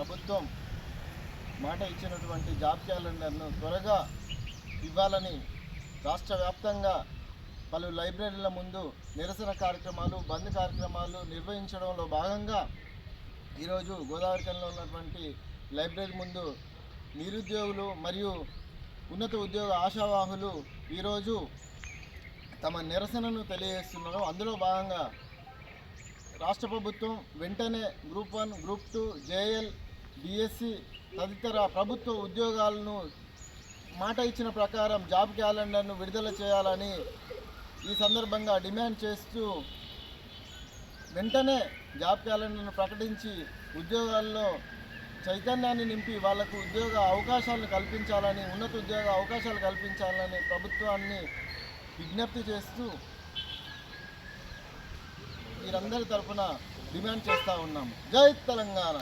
ప్రభుత్వం మాట ఇచ్చినటువంటి జాబ్ క్యాలెండర్ను త్వరగా ఇవ్వాలని రాష్ట్ర వ్యాప్తంగా పలు లైబ్రరీల ముందు నిరసన కార్యక్రమాలు బంద్ కార్యక్రమాలు నిర్వహించడంలో భాగంగా ఈరోజు గోదావరి గోదావరికంలో ఉన్నటువంటి లైబ్రరీ ముందు నిరుద్యోగులు మరియు ఉన్నత ఉద్యోగ ఆశావాహులు ఈరోజు తమ నిరసనను తెలియజేస్తున్నారు. అందులో భాగంగా రాష్ట్ర ప్రభుత్వం వెంటనే group one group two JL DSC తదితర ప్రభుత్వ ఉద్యోగాలను మాట ఇచ్చిన ప్రకారం జాబ్ క్యాలెండర్ను విడుదల చేయాలని ఈ సందర్భంగా డిమాండ్ చేస్తూ వెంటనే జాబ్ క్యాలెండర్ను ప్రకటించి ఉద్యోగాల్లో చైతన్యాన్ని నింపి వాళ్ళకు ఉద్యోగ అవకాశాలను కల్పించాలని ఉన్నత ఉద్యోగ అవకాశాలు కల్పించాలని ప్రభుత్వాన్ని విజ్ఞప్తి చేస్తూ మీరందరి తరపున డిమాండ్ చేస్తూ ఉన్నాము. జై తెలంగాణ.